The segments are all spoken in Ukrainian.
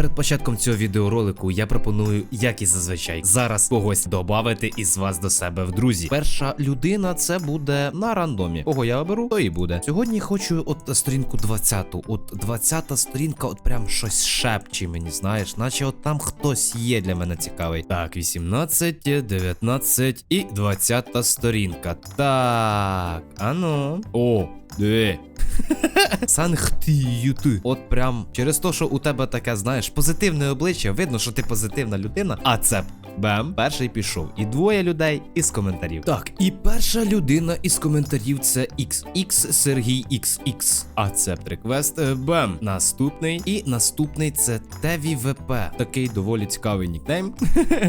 перед початком цього відеоролику я пропоную, як і зазвичай, зараз когось додати із вас до себе в друзі. Перша людина це буде на рандомі. Кого я оберу, то і буде. Сьогодні хочу от сторінку 20. От 20 сторінка, от прям щось шепче мені, знаєш, наче от там хтось є для мене цікавий. Так, 18, 19 і 20 сторінка. Так, ану. О, де? Санхтіюти. От прям через те, що у тебе таке, знаєш, позитивне обличчя, видно, що ти позитивна людина, а це. Бем, перший пішов. І двоє людей із коментарів. Так, і перша людина із коментарів це XX Сергій XX. А це приквест е, Бем. Наступний. І наступний це ТВВП. Такий доволі цікавий нікнейм.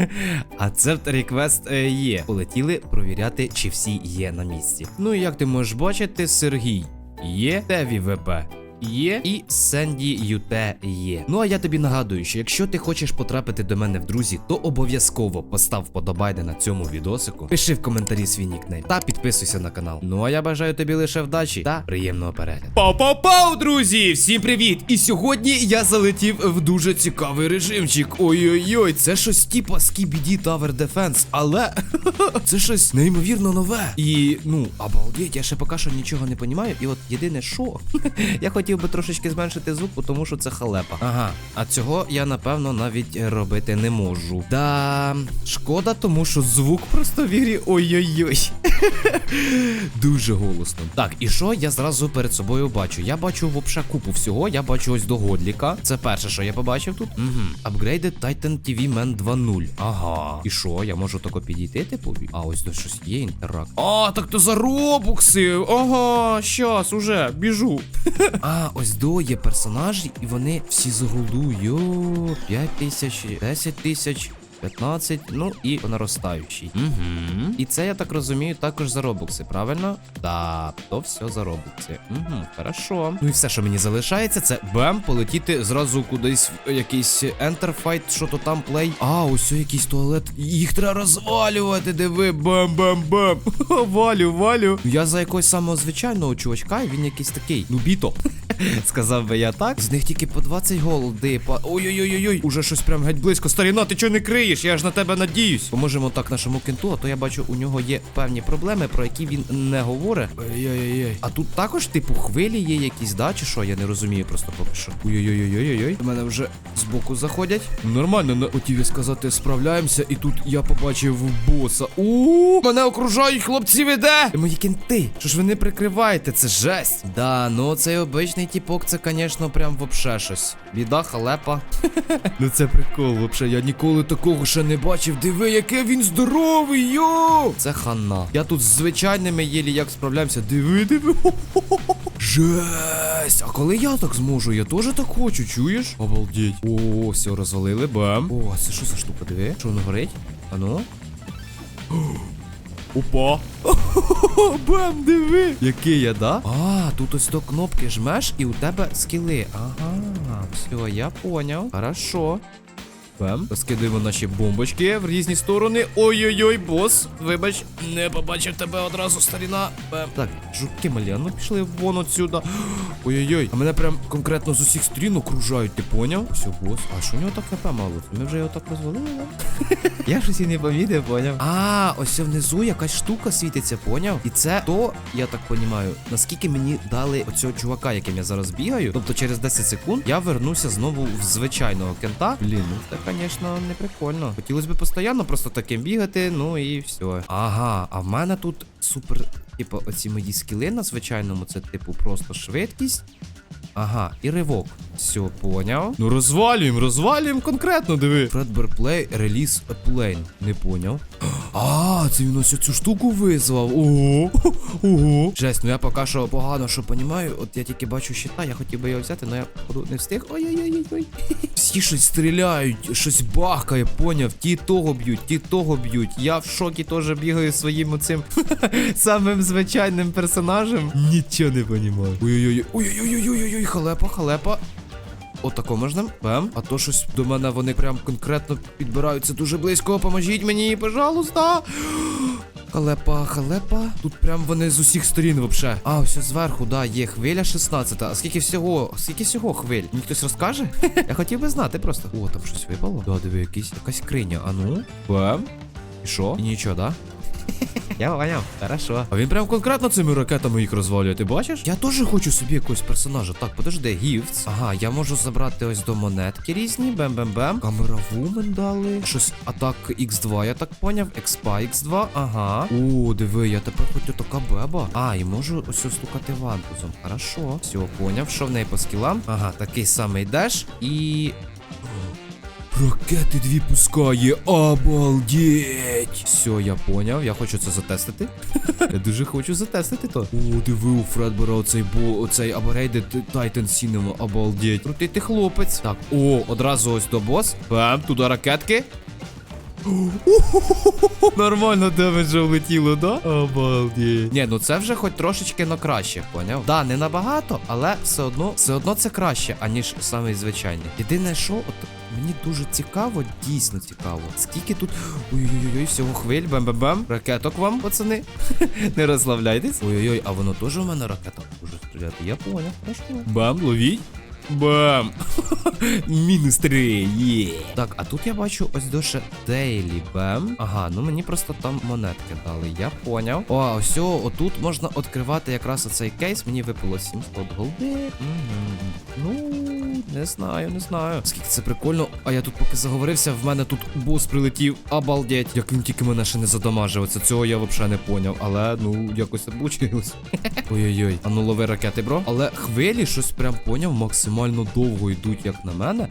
а це реквест е, є. Полетіли провіряти, чи всі є на місці. Ну і як ти можеш бачити, Сергій є ТВВП. Є і Сенді Юте є. Ну а я тобі нагадую, що якщо ти хочеш потрапити до мене в друзі, то обов'язково постав вподобайне на цьому відосику, пиши в коментарі свій нікнейм та підписуйся на канал. Ну а я бажаю тобі лише вдачі та приємного перегляду. Пау-пау-пау, друзі! Всім привіт! І сьогодні я залетів в дуже цікавий режимчик. Ой-ой-ой, це щось типа Skibidi Tower Defense, але це щось неймовірно нове. І ну, обалдеть, я ще поки що нічого не понімаю. І от єдине, що я хотів би трошечки зменшити звук, тому що це халепа. Ага, а цього я напевно навіть робити не можу. Да, шкода, тому що звук просто в ігрі ой-ой-ой. Дуже голосно. Так, і що я зразу перед собою бачу? Я бачу вообще купу всього. Я бачу ось до Годліка. Це перше, що я побачив тут. Угу. Upgraded Titan TV Man 2.0. Ага. І що, я можу тако підійти, типу? А ось тут щось є інтеракт. А, так то за робукси. Ага, щас, уже, біжу. А, ось до є персонажі, і вони всі з голду. Йо, 5 тисяч, 10 тисяч. 15, ну і по наростаючій. Угу. І це, я так розумію, також за робокси, правильно? Так, то все за робокси. Угу, хорошо. Ну і все, що мені залишається, це бем, полетіти зразу кудись в якийсь Enterfight, що то там плей. А, ось якийсь туалет. Їх треба розвалювати, диви. Бем-бем-бем. Валю, валю. Я за якогось самого звичайного чувачка, і він якийсь такий. Ну, біто. Сказав би я так. З них тільки по 20 голди. По... Ой-ой-ой-ой. Уже щось прям геть близько. Старіна, ти чого не криєш? Я ж на тебе надіюсь. Поможемо так нашому кенту, а то я бачу, у нього є певні проблеми, про які він не говорить. Ой-ой-ой. А тут також, типу, хвилі є якісь, да, чи що? Я не розумію просто поки що. Ой-ой-ой-ой-ой. До мене вже збоку заходять. Нормально, на хотів я сказати, справляємося. І тут я побачив боса. У мене окружають хлопці веде. Мої кінти. Що ж ви не прикриваєте? Це жесть. Да, ну цей обичний тіпок, це, звісно, прям вообще щось. Біда, халепа. ну це прикол, вообще. Я ніколи такого ще не бачив. Диви, яке він здоровий, йо! Це хана. Я тут з звичайними єлі як справляємося. Диви, диви. Жесть! А коли я так зможу? Я теж так хочу, чуєш? Обалдеть. О, все, розвалили, бам. О, це що за штука? Диви? Що воно горить? А ну? Опа. Бам, диви. Який я, да? А, тут ось до кнопки жмеш і у тебе скіли. Ага, все, я поняв. Хорошо. Бем. Розкидуємо наші бомбочки в різні сторони. Ой-ой-ой, бос. Вибач, не побачив тебе одразу, старіна. Так, жуки ну пішли вон отсюда. Ой-ой-ой, а мене прям конкретно з усіх сторін окружають, ти поняв? Все, бос. А що у нього так хп мало? Ми вже його так розвалили, да? Я щось і не помітив, поняв. А, ось внизу якась штука світиться, поняв? І це то, я так понімаю, наскільки мені дали оцього чувака, яким я зараз бігаю. Тобто через 10 секунд я вернуся знову в звичайного кента. Блін, ну це, звісно, не прикольно. Хотілося б постійно просто таким бігати, ну і все. Ага, а в мене тут супер, типу, оці мої скіли на звичайному, це типу просто швидкість. Ага, і ривок. Все, поняв. Ну розвалюємо, розвалюємо конкретно, диви. Play Release a Не поняв. А, це він ось цю штуку визвав. Ого. Ого. Жесть, ну я поки що погано що понімаю. От я тільки бачу щита, я хотів би його взяти, але я походу не встиг. Ой-ой-ой-ой. Всі щось стріляють, щось бахкає, поняв. Ті того б'ють, ті того б'ють. Я в шокі теж бігаю своїм оцим самим звичайним персонажем. Нічого не понімаю. Ой-ой-ой. Ой-ой-ой-ой-ой, халепа, халепа. Отако можна? Бем. А то щось до мене вони прям конкретно підбираються дуже близько. Поможіть мені, пожалуйста. Халепа, халепа. Тут прям вони з усіх сторін вообще. А, ось зверху, да, є хвиля 16. А скільки всього, скільки всього хвиль? Мені хтось розкаже? Я хотів би знати просто. О, там щось випало. Да, диви, якийсь, якась криня. А ну. Бам. І що? І нічого, да? Я поняв, хорошо. А він прям конкретно цими ракетами їх розвалює, ти бачиш? Я теж хочу собі якогось персонажа. Так, подожди, гіфтс. Ага, я можу забрати ось до монетки різні. Бем-бем-бем. Камера вумен дали. Щось атак X2, я так поняв. Експа X2, ага. О, диви, я тепер хоч така беба. А, і можу ось стукати вантузом. Хорошо. Все, поняв. Що в неї по скілам? Ага, такий самий деш. І. Ракети дві пускає, обалдеть! Все, я поняв, я хочу це затестити. я дуже хочу затестити то. О, диви, у Фредбера оцей бо оцей аборейдед Тайтан Сінема, обалдеть. Крутий ти хлопець. Так, о, одразу ось до бос. Бам, туди ракетки. Нормально демеджа влетіло, да? Обалдеть. Ні, ну це вже хоч трошечки на краще, поняв? Да, не набагато, але все одно, все одно це краще, аніж самий звичайний. Єдине, що от мені дуже цікаво, дійсно цікаво. Скільки тут. Ой-ой-ой, всього хвиль, бам-бам-бам. Ракеток вам, пацани. не розслабляйтесь. Ой-ой-ой, а воно теж у мене ракета може стріляти. Я поняв. Бам, ловіть. Бам! Мінус три, є. Так, а тут я бачу ось доше Дейлі Бем. Ага, ну мені просто там монетки дали, я поняв. О, ось отут можна відкривати якраз оцей кейс. Мені випало 700 голди. Ну, не знаю, не знаю. Скільки це прикольно. А я тут поки заговорився, в мене тут бос прилетів. Обалдеть. Як він тільки мене ще не задамажив. Оце цього я взагалі не поняв. Але ну якось обучилось. Ой-ой-ой. А ну лови ракети, бро. Але хвилі щось прям поняв, максимально довго йдуть, як на мене.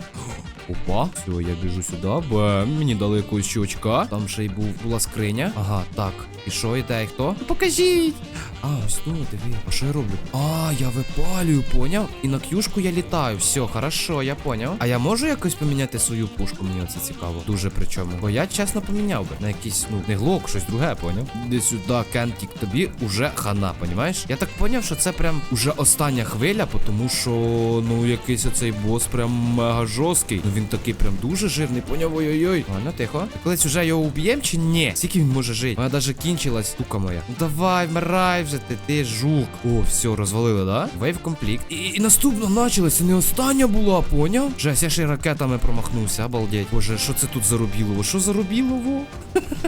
Опа, все, я біжу сюди. бо мені дали якогось щучка. Там ще й був була скриня. Ага, так. І що йде, і хто? Покажіть. А, ось тут, диви. А що я роблю? А, я випалюю, поняв? І на к'юшку я літаю. Все, хорошо, я поняв. А я можу якось поміняти свою пушку? Мені оце цікаво. Дуже причому. Бо я чесно поміняв би на якийсь, ну, не глок, щось друге, поняв? Іди сюди, Кентік, тобі уже хана, понімаєш? Я так поняв, що це прям уже остання хвиля, тому що, ну, якийсь оцей бос прям мега жорсткий. Ну він такий прям дуже жирний, поняв? Ой-ой-ой. Ладно, тихо. Колись уже його уб'єм чи ні? Скільки він може жити? Вона даже кінчилась, штука моя. Ну давай, вмирай вже ти, жук. О, все, розвалили, да? Вейв комплект. І, і наступно почалося, не остання була, поняв? Жесть, я ще ракетами промахнувся, обалдеть. Боже, що це тут за рубілово? Що за рубілово?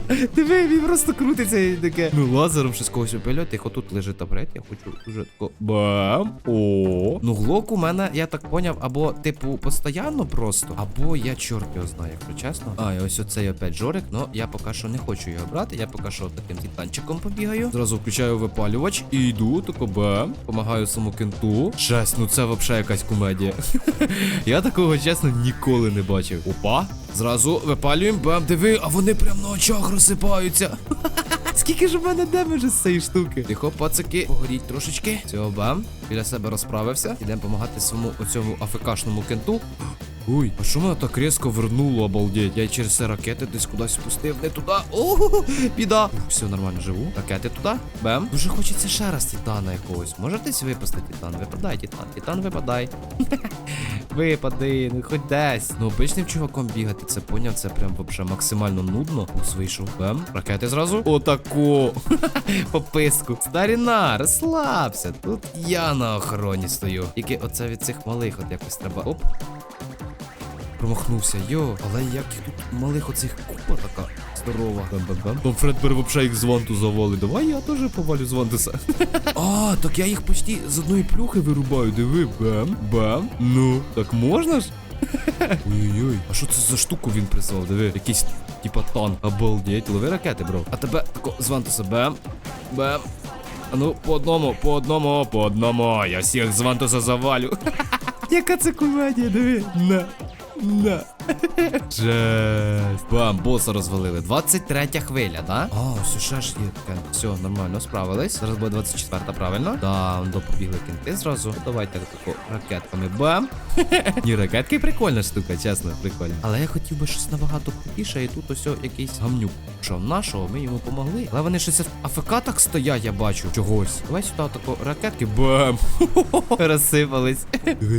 Диви, він просто крутиться і таке. Ну, лазером щось когось опилює. Тихо, тут лежить табрет, я хочу дуже тако. Бам. О. Ну, глок у мене, я так поняв, або, типу, постійно просто, або я чорт його знаю, якщо чесно. А, і ось оцей опять жорик, ну я поки що не хочу його брати. Я поки що таким титанчиком побігаю. Зразу включаю випалювач і йду, тако бам. Помагаю саму кенту. Жесть, ну це взагалі якась комедія. я такого чесно ніколи не бачив. Опа. Зразу випалюємо, бам, диви, а вони прям на очах розсипаються. Скільки ж у мене демеджу з цієї штуки? Тихо, пацики, погоріть трошечки. Цього бам. Біля себе розправився. Ідемо допомагати своєму оцьому АФКшному кенту. Ой, а що мене так різко вернуло, обалдеть? Я через це ракети десь кудись спустив, не туди. Ого, біда. Все нормально живу. Ракети туди. Бем. Дуже хочеться ще раз титана якогось. Може десь випасти титан? Випадай, титан. Титан випадай. Випади, ну хоч десь. Ну, обичним чуваком бігати, це поняв, це прям вообще максимально нудно. Ус вийшов. Бем. Ракети зразу. Отако. По писку. Старіна, розслабся. Тут я на охороні стою. Тільки оце від цих малих от якось треба. Оп. Промахнувся, йо, але як їх тут малих оцих купа така здорова. Бам-бам-бам. Там Фредбер вообще їх з ванту. Давай я теж повалю з вантуса. а, так я їх почти з одної плюхи вирубаю. Диви, бам, бам. Ну, так можна ж? Ой-ой-ой, а що це за штуку він призвав? Диви, якийсь типа танк. Обалдеть, лови ракети, бро. А тебе тако з вантуса, бам, бам. А ну, по одному, по одному, по одному. Я всіх з вантуса завалю. Яка це комедія, диви. На. На. Жесть. Бам, боса розвалили. 23 хвиля, да? А, все ще ж є таке. Все, нормально, справились. Зараз буде 24, правильно? Да, он допобігли кінти зразу. Давайте тако ракетками. Бам. Ні, ракетки прикольна штука, чесно, прикольно. Але я хотів би щось набагато крутіше, і тут ось якийсь гамнюк. Що нашого, ми йому помогли. Але вони щось АФК так стоять, я бачу. Чогось. Давай сюди тако ракетки. Бам. Розсипались.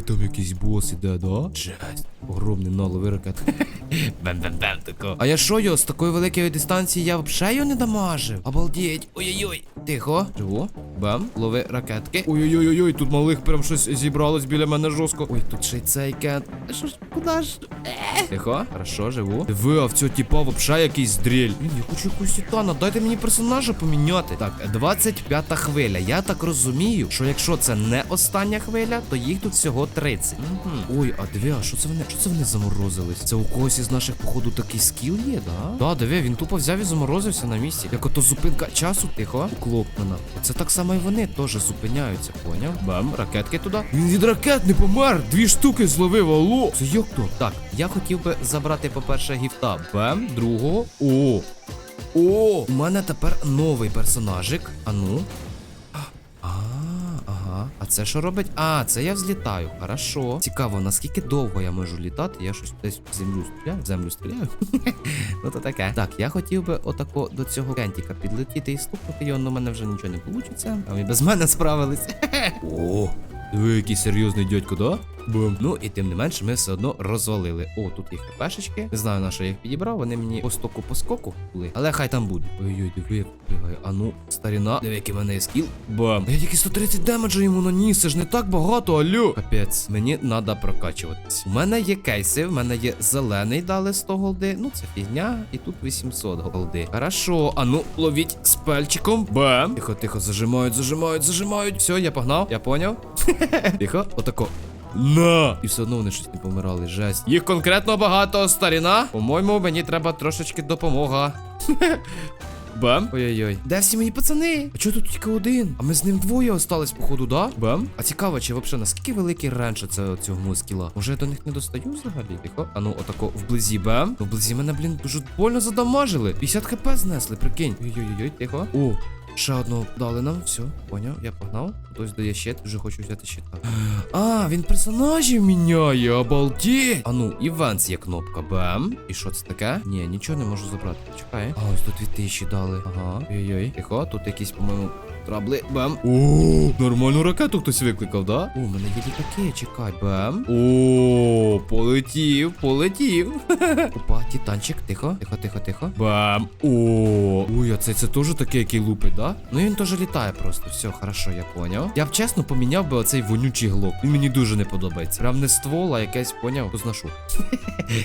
Там якийсь бос іде, да? Жесть. Огромний наловий ракетку. Бем-бем-бем тако. А я що його з такої великої дистанції я взагалі його не дамажив? Обалдеть. Ой-ой-ой. Тихо. Живу. Бам. Лови ракетки. Ой-ой-ой, тут малих прям щось зібралось біля мене жорстко. Ой, тут ще й цей кент. Що ж, куди ж? Тихо. Хорошо, живу. Диви, а в цього типа вообще якийсь дріль. Блін, я хочу якусь титана. Дайте мені персонажа поміняти. Так, 25-та хвиля. Я так розумію, що якщо це не остання хвиля, то їх тут всього 30. Угу. Ой, а диви, а що це вони? Що це вони заморозились? Це у когось із наших, походу, такий скіл є, да? Да, диви, він тупо взяв і заморозився на місці. Як ото зупинка часу, тихо, уклопнена. Це так само і вони теж зупиняються, поняв? Бам, ракетки туди. Він від ракет не помер! Дві штуки зловив, алло! Це як то? Так, я хотів би забрати, по-перше, гіфта. Бам, другого. О! О! У мене тепер новий персонажик. А ну. А, ага. А це що робить? А, це я взлітаю. Хорошо. Цікаво, наскільки довго я можу літати. Я щось десь в землю стріляю. В землю стріляю. ну то таке. Так, я хотів би отако до цього кентіка підлетіти і слухати його, але у мене вже нічого не вийде. А ви без мене справились. О, диви, який серйозний дядько, да? Бум. Ну і тим не менш, ми все одно розвалили. О, тут їх хпшечки. Не знаю, на що я їх підібрав. Вони мені по стоку по скоку були. Але хай там буде. Ой-ой, диви, як пригає. А ну, старіна. Диви, який мене є скіл. Бам. Я тільки 130 демеджа йому наніс. Це ж не так багато, алло. Капець, мені треба прокачуватись. У мене є кейси, в мене є зелений дали 100 голди. Ну, це фігня. І тут 800 голди. Хорошо. А ну, ловіть з пельчиком. Бам. Тихо, тихо, зажимають, зажимають, зажимають. Все, я погнав. Я поняв. Тихо, отако. На! І все одно вони щось не помирали, жесть. Їх конкретно багато, старіна. По-моєму, мені треба трошечки допомога. Бам. Ой-ой-ой. Де всі мої пацани? А чого тут тільки один? А ми з ним двоє остались, походу, да? Бам. А цікаво, чи взагалі наскільки великий ренч це цього скіла? Може я до них не достаю взагалі? Тихо. А ну, отако вблизі бам. Ну, вблизі мене, блін, дуже больно задамажили. 50 хп знесли, прикинь. Ой-ой-ой, тихо. О, Ще одного дали нам, все, поняв, я погнав. Хтось дає щит, вже хочу взяти щит. А, він персонажів міняє, обалдеть! А ну, івенс є кнопка. Бам. І що це таке? Ні, нічого не можу забрати. Чекай. А, ось тут 2000 дали. Ага. Ой-ой. Тихо, тут якісь, по-моєму, трабли. Бам. О, нормальну ракету хтось викликав, да? О, у мене є літаки, чекай. Бам. О, полетів, полетів. Опа, титанчик, тихо, тихо, тихо, тихо. Бам. О, ой, а це, це теж такий, який лупить, да? Ну він теж літає просто. Все, хорошо, я поняв. Я б чесно поміняв би оцей вонючий глок. Він мені дуже не подобається. Прям не ствол, а якесь поняв. Познашу.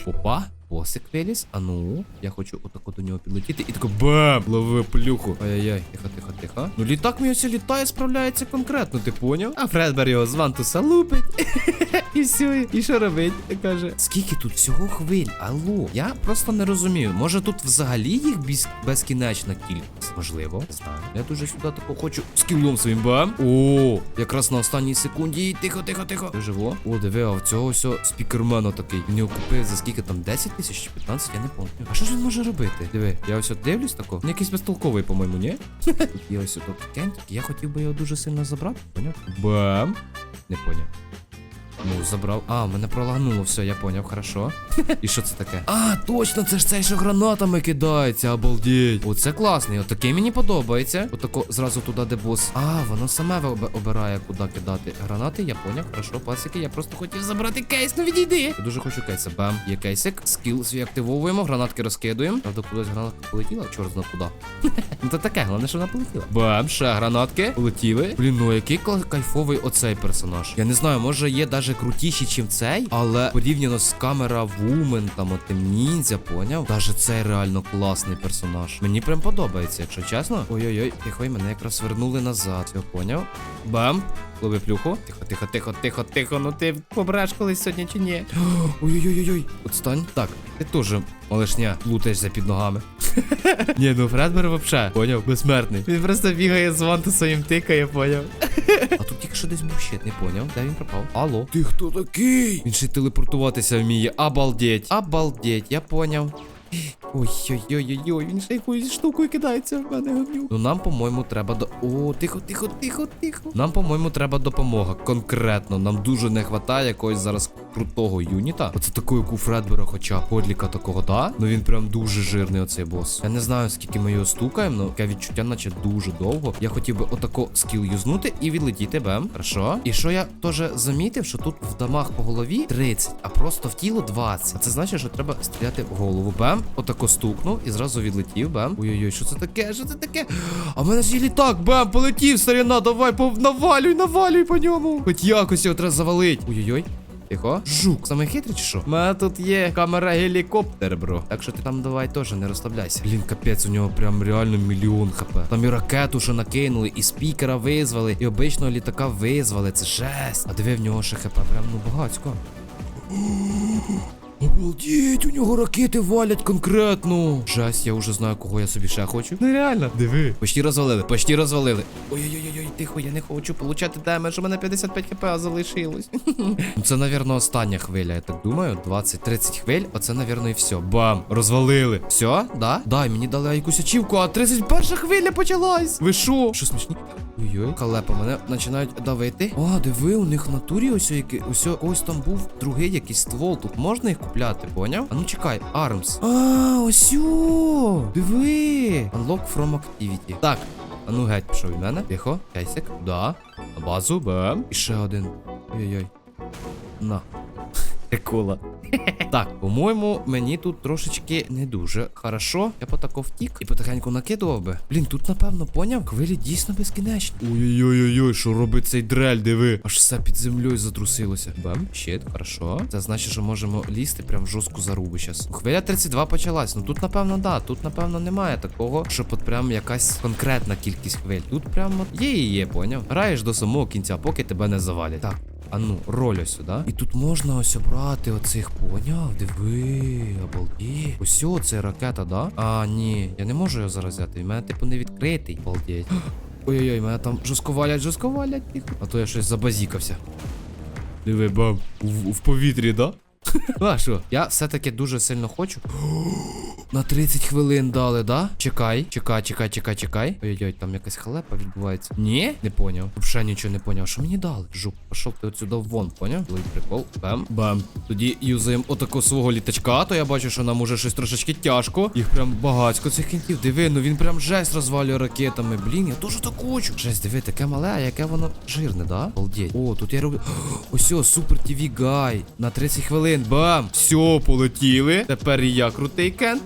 Опа. Посик виліз. А ну, я хочу отако до нього підлетіти і тако бам! Лови плюху. Ай-яй-яй, тихо, тихо, тихо. Ну літак мій ось літає, справляється конкретно, ти поняв? А Фредбер його з вантуса лупить. І все, і що робить? Каже. Скільки тут всього хвиль? Алло. Я просто не розумію. Може тут взагалі їх без... безкінечна кількість? Можливо, не знаю. Я дуже сюди тако хочу скілом своїм бам. О, якраз на останній секунді. Тихо, тихо, тихо. Ти живо? О, диви, а в цього ось спікермена такий. Він його купив за скільки там 10 тисяч чи 15, я не пам'ятаю. А що ж він може робити? Диви, я ось от дивлюсь такого. Він якийсь безтолковий, по-моєму, ні? І ось тут кентик. Я хотів би його дуже сильно забрати. Поняв? Бам. Не поняв. Ну, забрав. А, мене пролагнуло, все, я поняв, хорошо. І що це таке? А, точно, це ж цей, що гранатами кидається, обалдеть. Оце класний, отакий мені подобається. Отако зразу туди, де бос. А, воно саме обирає, куди кидати. Гранати, я поняв, хорошо, пасики, я просто хотів забрати кейс, ну відійди. Я дуже хочу кейса. Бам, є кейсик. Скіл свій активовуємо, гранатки розкидуємо. Правда, кудись гранатка полетіла, чорт зна куди. Ну то таке, головне, що вона полетіла. Бам, ще гранатки. Полетіли. Блін, ну який кайфовий оцей персонаж. Я не знаю, може є даже крутіші, чим цей, але порівняно з камера Вумен, там отим ніндзя, поняв? Даже цей реально класний персонаж. Мені прям подобається, якщо чесно. Ой-ой-ой, тихо, мене якраз вернули назад. Я поняв? Бам. Лови плюху. Тихо, тихо, тихо, тихо, тихо. Ну ти побреш колись сьогодні чи ні? Ой-ой-ой-ой. Отстань. Так, ти теж, малишня, лутаєшся під ногами. Ні, ну Фредбер вообще, поняв, безсмертний. Він просто бігає з ванту своїм тикає, поняв. А тут тільки що десь був щит, не поняв. Де він пропав? Алло. Ти хто такий? Він ще телепортуватися вміє. Обалдеть. Обалдеть, я поняв. Ой-ой-ой-ой, він ще якоюсь штукою кидається в мене гавнюк. Ну нам, по-моєму, треба до. О, тихо, тихо, тихо, тихо. Нам, по-моєму, треба допомога. Конкретно. Нам дуже не вистачає якоїсь зараз крутого юніта. Оце такого, як у Фредбера, хоча подліка такого, да? Ну він прям дуже жирний, оцей бос. Я не знаю, скільки ми його стукаємо, але таке відчуття, наче дуже довго. Я хотів би отако скіл юзнути і відлетіти бем. Хорошо. І що я теж замітив, що тут в дамах по голові 30, а просто в тіло 20. А це значить, що треба стріляти в голову. Бем, отако стукнув і зразу відлетів. Бем. Ой-ой-ой, що це таке? Що це таке? А в мене ж є літак, бем, полетів, старіна, давай, пов... навалюй, навалюй по ньому. Хоч якось його треба завалить. Ой-ой-ой. Тихо. Жук, саме хитрий чи що? У мене тут є камера гелікоптер, бро. Так що ти там давай теж не розслабляйся. Блін, капець, у нього прям реально мільйон хп. Там і ракету що накинули, і спікера визвали, і обичного літака визвали. Це жесть. А диви в нього ще хп прям ну багацько. Обалдіть, у нього ракети валять конкретно. Жесть, я вже знаю, кого я собі ще хочу. Нереально. Диви. Почти розвалили, почти розвалили. Ой-ой-ой, тихо, я не хочу получати демедж, у мене 55 хп залишилось. Ну, Це, навірно, остання хвиля, я так думаю. 20-30 хвиль, оце, навірно, і все. Бам! Розвалили. Все, да? Дай, мені дали якусь ачівку, а 31 хвиля почалась. Ви що? Що смішні? Ой-ой, халепа, мене починають давити. О, диви, у них в натурі ось який, ось ось там був другий якийсь ствол. Тут можна їх купляти, поняв? А ну чекай, Армс. А, ось о, диви. Unlock from activity. Так, а ну геть пішов від мене. Тихо, кейсик. Да. На базу, бем. І ще один. Ой-ой. На. Прикола. Так, по-моєму, мені тут трошечки не дуже хорошо. Я потако втік і потихеньку накидував би. Блін, тут, напевно, поняв, хвилі дійсно безкінечні. Ой-ой-ой, що робить цей дрель, диви. Аж все під землею затрусилося. Бам, щит, хорошо. Це значить, що можемо лізти прям в жорстку зарубу щас. Хвиля 32 почалась. Ну тут, напевно, да. Тут, напевно, немає такого, щоб от прям якась конкретна кількість хвиль. Тут прям от є і є, поняв? Граєш до самого кінця, поки тебе не завалять. Так. А ну, роль ось сюди. І тут можна ось обрати оцих поняв. Диви, обалдеть. Ось це ракета, да? А, ні, я не можу його зараз взяти. Він мене, типу, не відкритий. Обалдеть. Ой-ой-ой, мене там жорстко валять, жорстко валять. А то я щось забазікався. Диви, бам. В, в повітрі, да? А що? Я все-таки дуже сильно хочу. На 30 хвилин дали, да? Чекай, чекай, чекай, чекай, чекай. Ой-ой, там якась халепа відбувається. Ні? Не поняв. Взагалі нічого не поняв. Що мені дали? Жук, пішов ти отсюди вон, поняв? Лий прикол. Бам. Бам. Тоді юзаємо отако свого літачка, то я бачу, що нам уже щось трошечки тяжко. Їх прям багацько цих кінтів. Диви, ну він прям жесть розвалює ракетами. Блін, я теж так хочу. Жесть, диви, таке мале, а яке воно жирне, да? Обалдеть. О, тут я роблю. Ось, супер ТВ гай. На 30 хвилин. Бам! Все, полетіли. Тепер і я крутий кент.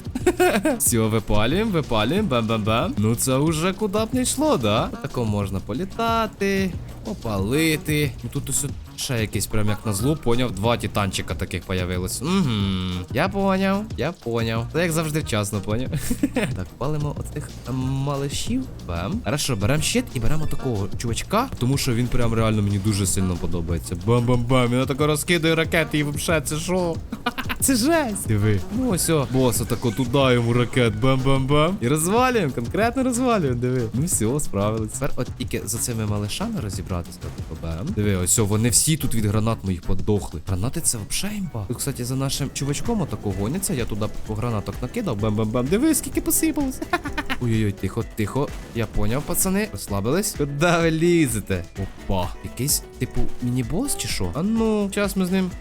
Все, випалюємо, випалюємо, бам-бам-бам. Ну це уже куди б не йшло, да? Тако можна політати, попалити. Ну тут ось ще якийсь прям як на зло, поняв, два титанчика таких появилось. Угу. Я поняв, я поняв. Це як завжди вчасно, поняв. так, палимо оцих ем, малишів. Бам. Хорошо, беремо щит і беремо такого чувачка, тому що він прям реально мені дуже сильно подобається. Бам-бам-бам. Він тако розкидає ракети і взагалі це що? Це жесть. Диви. Ну ось о, бос отако туди йому ракет. Бам-бам-бам. І розвалюємо, конкретно розвалюємо. Диви. Ну все, справились. Тепер от тільки за цими малишами розібратися. Тако бам. Диви, ось о, вони всі тут від гранат моїх подохли. Гранати це взагалі імба. Кстати, за нашим чувачком отако гоняться. Я туди по гранаток накидав. Бам-бам-бам. Диви, скільки посипалося. Ой-ой-ой, тихо, тихо. Я поняв, пацани. Розслабились. Куди ви лізете? Опа. Якийсь, типу, міні-бос чи що? А ну, час ми з ним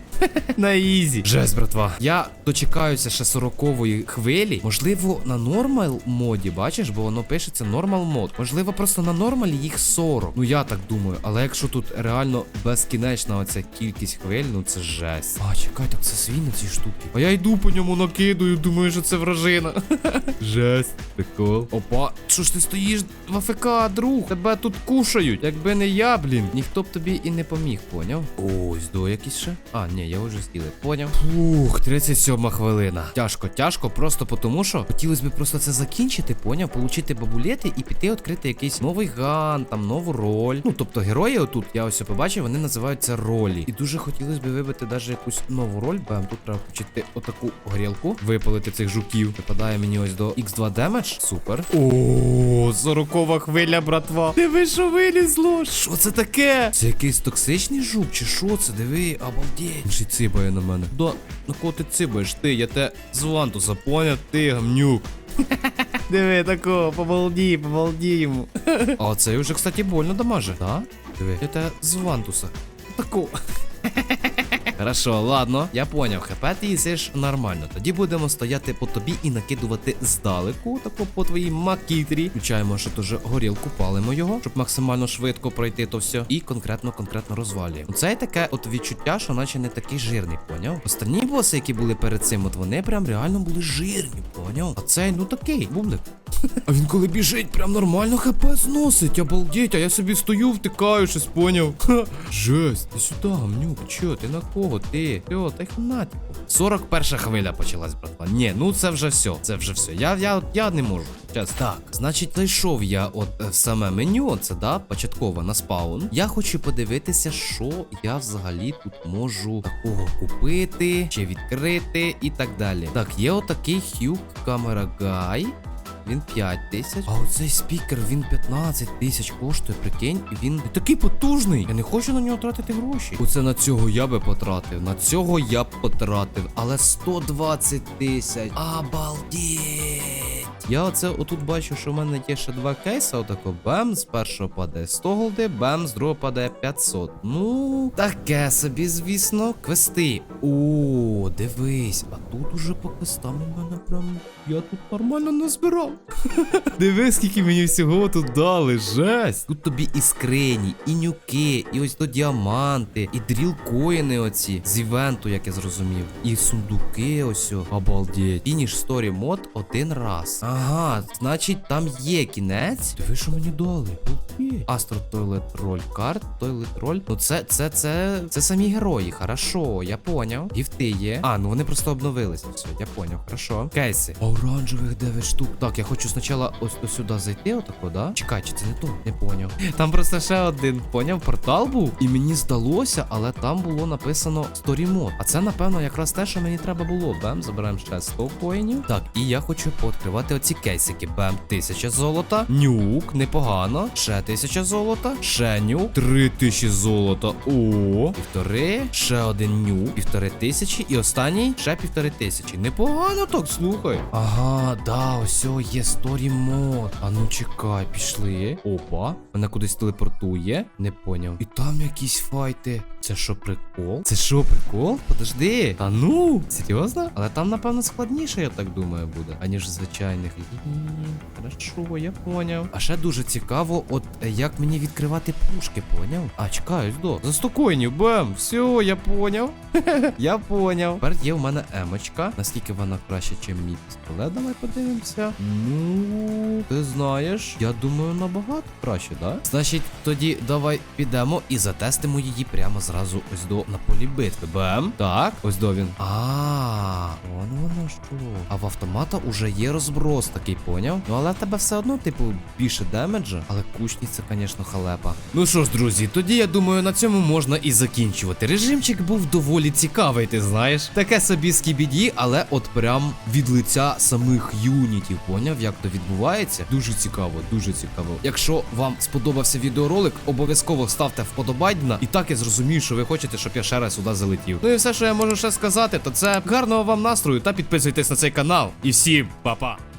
на ізі. Жесть, братва. Я дочекаюся ще 40-ї хвилі. Можливо, на нормал моді, бачиш, бо воно пишеться нормал мод. Можливо, просто на нормалі їх 40. Ну я так думаю. Але якщо тут реально безкінечна оця кількість хвиль, ну це жесть. А, чекай, так це свій на цій штуки. А я йду по ньому накидую, думаю, що це вражина. Жесть. Прикол. Опа, що ж ти стоїш в АФК, друг? Тебе тут кушають. Якби не я, блін, ніхто б тобі і не поміг, поняв? Ось до якийсь ще. А, ні, я вже з'їли. Поняв. Фух, 37 хвилина. Тяжко, тяжко, просто тому що хотілося б просто це закінчити, поняв, получити бабулети і піти відкрити якийсь новий ган, там нову роль. Ну, тобто герої отут, я ось побачив, вони називаються ролі. І дуже хотілося б вибити навіть якусь нову роль. Бам, тут треба включити отаку горілку, випалити цих жуків. Випадає мені ось до X2 демедж. Супер. О, 40 хвиля, братва. Диви, що вилізло. Що це таке? Це якийсь токсичний жук, чи що це? Диви, обалдеть. Він цибає на мене. Да, на кого ти цибаєш? Ти, я те з вантуса, поняв? Ти гамнюк. Диви, такого, побалді, побалді йому. А цей вже, кстати, больно дамаже. Да? Диви, я те з вантуса. Такого. Хорошо, ладно, я поняв. ХП ти їсиш нормально. Тоді будемо стояти по тобі і накидувати здалеку, тако по твоїй макітрі. Включаємо, що теж горілку, палимо його, щоб максимально швидко пройти то все. І конкретно, конкретно розвалюємо. Це таке от відчуття, що наче не такий жирний, поняв? Останні боси, які були перед цим, от вони прям реально були жирні, поняв? А цей, ну такий, бублик. А він коли біжить, прям нормально хп зносить, обалдеть, а я собі стою, втикаю, щось поняв. Жесть, ти сюди, гамнюк, чо, ти на кого? Ти? Ти, та й хана, типу. 41 хвиля почалась, братва. Ні, ну це вже все, це вже все. Я, я, я не можу. Чесно. Так, значить, зайшов я от е, в саме меню, це да, початково на спаун. Я хочу подивитися, що я взагалі тут можу такого купити, чи відкрити і так далі. Так, є отакий Hue Camera Guy. Він 5 тисяч. А оцей спікер він 15 тисяч коштує, прикинь, і він такий потужний. Я не хочу на нього тратити гроші. Оце на цього я би потратив. На цього я б потратив. Але 120 тисяч. Обалдеть. Я оце отут бачу, що в мене є ще два кейси. Отако бем, з першого падає 100 голди, бем, з другого падає 500. Ну, таке собі, звісно, квести. О, дивись, а тут уже по квестам у мене прям. Я тут нормально назбирав. Диви, скільки мені всього тут дали, жесть. Тут тобі і скрині, і нюки, і ось то діаманти, і дрілкоїни оці з івенту, як я зрозумів. І сундуки ось. Обалдеть. Фініш сторі мод один раз. Ага, значить там є кінець. Диви, що мені дали. Астро Тойлет Роль карт, Тойлет Роль. Ну це, це, це, це самі герої. Хорошо, я поняв. Гіфти є. А, ну вони просто обновились. Все, я поняв, хорошо. Кейси. Оранжевих 9 штук. Так, я хочу спочатку ось, ось сюди зайти, отако, да? Чекай, чи це не то? Не поняв. Там просто ще один, поняв, портал був. І мені здалося, але там було написано Story Mode. А це, напевно, якраз те, що мені треба було. Бем, забираємо ще 100 коїнів. Так, і я хочу пооткривати оці кейсики. Бем, 1000 золота. Нюк, непогано. Ще 1000 золота. Ще нюк. 3000 золота. О, півтори. Ще один нюк. Півтори тисячі. І останній ще півтори тисячі. Непогано так, слухай. Ага, да, ось є сторі мод. А ну чекай, пішли. Опа. Мене кудись телепортує. Не поняв. І там якісь файти. Це що, прикол? Це що, прикол? Подожди. Та ну, серйозно? Але там, напевно, складніше, я так думаю, буде, аніж в звичайних. Хорошо, я поняв. А ще дуже цікаво, от е, як мені відкривати пушки, поняв? А, чекай, ось до. За 100 коїнів, бем. Все, я поняв. я поняв. Тепер є в мене емочка. Наскільки вона краще, ніж мій пістолет? Давай подивимося. Ну, ти знаєш, я думаю, набагато краще, да? Значить, тоді давай підемо і затестимо її прямо зразу ось до на полі битви. Бем. Так, ось до він. А, вон воно що. А в автомата уже є розброс такий, поняв? Ну але в тебе все одно, типу, більше демеджа. Але кучні це, звісно, халепа. Ну що ж, друзі, тоді я думаю, на цьому можна і закінчувати. Режимчик був доволі цікавий, ти знаєш. Таке собі скібіді, але от прям від лиця самих юнітів, поняв, як то відбувається. Дуже цікаво, дуже цікаво. Якщо вам сподобався відеоролик, обов'язково ставте вподобайдна. І так я зрозумію, що ви хочете, щоб я ще раз сюди залетів. Ну і все, що я можу ще сказати, то це гарного вам настрою та підписуйтесь на цей канал. І всім па-па!